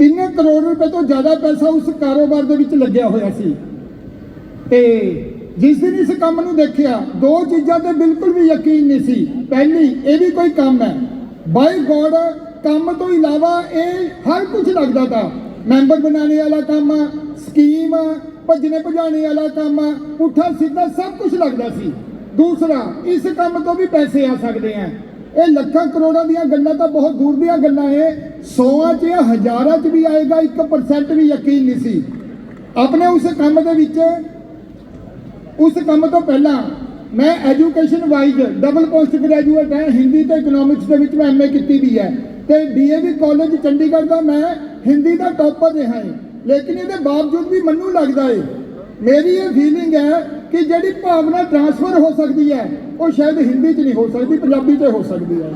3 ਕਰੋੜ ਰੁਪਏ ਤੋਂ ਜ਼ਿਆਦਾ ਪੈਸਾ ਉਸ ਕਾਰੋਬਾਰ ਦੇ ਵਿੱਚ ਲੱਗਿਆ ਹੋਇਆ ਸੀ। ਤੇ ਜਿਸ ਦਿਨ ਇਸ ਕੰਮ ਨੂੰ ਦੇਖਿਆ, ਦੋ ਚੀਜ਼ਾਂ ਤੇ ਬਿਲਕੁਲ ਵੀ ਯਕੀਨ ਨਹੀਂ ਸੀ। ਪਹਿਲੀ, ਇਹ ਵੀ ਕੋਈ ਕੰਮ ਹੈ। ਬਾਈ ਗੋਡ, ਕੰਮ ਤੋਂ ਇਲਾਵਾ ਇਹ ਹਰ ਕੁਝ ਲੱਗਦਾ ਤਾ। ਮੈਂਬਰ ਬਣਾਉਣੇ ਵਾਲਾ ਕੰਮ, ਸਕੀਮ ਭੱਜਣੇ ਭਜਾਣੇ ਵਾਲਾ ਕੰਮ, ਪੁੱਠਾ ਸਿੱਧਾ ਸਭ ਕੁਝ ਲੱਗਦਾ ਸੀ। ਦੂਸਰਾ, ਇਸ ਕੰਮ ਤੋਂ ਵੀ ਪੈਸੇ ਆ ਸਕਦੇ ਆ। ਇਹ ਲੱਖਾਂ ਕਰੋੜਾਂ ਦੀਆਂ ਗੱਲਾਂ ਤਾਂ ਬਹੁਤ ਦੂਰ ਦੀਆਂ ਗੱਲਾਂ ਏ ਸੌਆਂ 'ਚ ਜਾਂ ਹਜ਼ਾਰਾਂ 'ਚ ਵੀ ਆਏਗਾ 1% ਵੀ ਯਕੀਨ ਨਹੀਂ ਸੀ। ਆਪਣੇ ਉਸ ਕੰਮ ਦੇ ਵਿੱਚ, ਉਸ ਕੰਮ ਤੋਂ ਪਹਿਲਾਂ ਮੈਂ education wise double post graduate ਹਾਂ, ਹਿੰਦੀ ਤੇ ਇਕਨੋਮਿਕਸ ਦੇ ਵਿੱਚ ਮੈਂ ਐਮਏ ਕੀਤੀ ਵੀ ਹੈ। ਤੇ ਡੀਏਵੀ ਕਾਲਜ ਚੰਡੀਗੜ੍ਹ ਦਾ ਮੈਂ ਹਿੰਦੀ ਦਾ ਟੌਪਰ ਰਿਹਾ ਹਾਂ। ਲੇਕਿਨ ਇਹਦੇ ਬਾਵਜੂਦ ਵੀ ਮੈਨੂੰ ਲੱਗਦਾ ਏ, ਮੇਰੀ ਇਹ ਫੀਲਿੰਗ ਹੈ ਕਿ ਜਿਹੜੀ ਭਾਵਨਾ ਟਰਾਂਸਫਰ ਹੋ ਸਕਦੀ ਹੈ, ਉਹ ਸ਼ਾਇਦ ਹਿੰਦੀ 'ਚ ਨਹੀਂ ਹੋ ਸਕਦੀ, ਪੰਜਾਬੀ 'ਚ ਹੋ ਸਕਦੀ ਹੈ।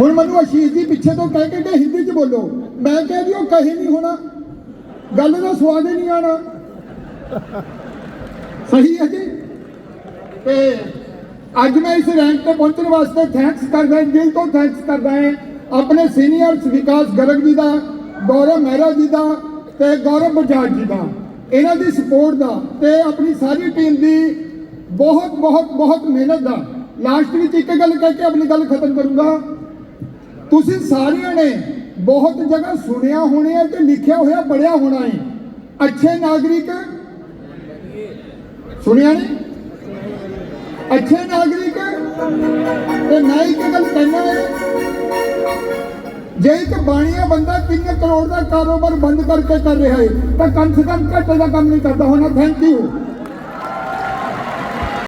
ਹੁਣ ਮੈਨੂੰ ਅਸ਼ੀਸ਼ ਜੀ ਪਿੱਛੇ ਤੋਂ ਕਹਿ ਕੇ ਕਿ ਹਿੰਦੀ 'ਚ ਬੋਲੋ। ਮੈਂ ਕਿਹਾ ਜੀ ਉਹ ਕਹੀ ਨਹੀਂ ਹੋਣਾ। ਗੱਲ ਦਾ ਸਵਾਦ ਹੀ ਨਹੀਂ ਆਣਾ। ਸਹੀ ਹੈ ਜੀ? ਤੇ ਅੱਜ ਮੈਂ ਇਸ ਰੈਂਕ ਤੇ ਪਹੁੰਚਣ ਵਾਸਤੇ ਥੈਂਕਸ ਕਰਦਾ ਦਿਲ ਤੋਂ ਥੈਂਕਸ ਕਰਦਾ ਹਾਂ। ਆਪਣੇ ਸੀਨੀਅਰਸ ਵਿਕਾਸ ਗਰਗ ਜੀ ਦਾ, ਗੌਰਵ ਮਹਿਰਾ ਜੀ ਦਾ ਤੇ ਗੌਰਵ ਬਜਾਜ ਜੀ ਦਾ। ਇਹਨਾਂ ਦੀ ਸਪੋਰਟ ਦਾ ਤੇ ਆਪਣੀ ਸਾਰੀ ਟੀਮ ਦੀ ਬਹੁਤ ਬਹੁਤ ਬਹੁਤ ਮਿਹਨਤ ਦਾ। ਲਾਸਟ ਵਿੱਚ ਇੱਕ ਗੱਲ ਕਹਿ ਕੇ ਆਪਣੀ ਗੱਲ ਖਤਮ ਕਰੂੰਗਾ। ਤੁਸੀਂ ਸਾਰਿਆਂ ਨੇ ਬਹੁਤ ਜਗ੍ਹਾ ਸੁਣਿਆ ਹੋਣਾ ਹੈ ਤੇ ਲਿਖਿਆ ਹੋਇਆ ਪੜਿਆ ਹੋਣਾ ਹੈ ਅੱਛੇ ਨਾਗਰਿਕ? ਸੁਣਿਆ ਨਹੀਂ? ਅੱਛੇ ਨਾਗਰਿਕ? ਤੇ ਮੈਂ ਇੱਕ ਗੱਲ ਕਹਿਣਾ ਹੈ ਜੇ ਇੱਕ ਬਾਣੀਆ ਬੰਦਾ 3 ਕਰੋੜ ਦਾ ਕਾਰੋਬਾਰ ਬੰਦ ਕਰਕੇ ਕਰ ਰਿਹਾ ਹੈ ਤਾਂ ਕਮ ਸੇ ਕਮ ਘੱਟੇ ਦਾ ਕੰਮ ਨਹੀਂ ਕਰਦਾ ਹੋਣਾ। Thank you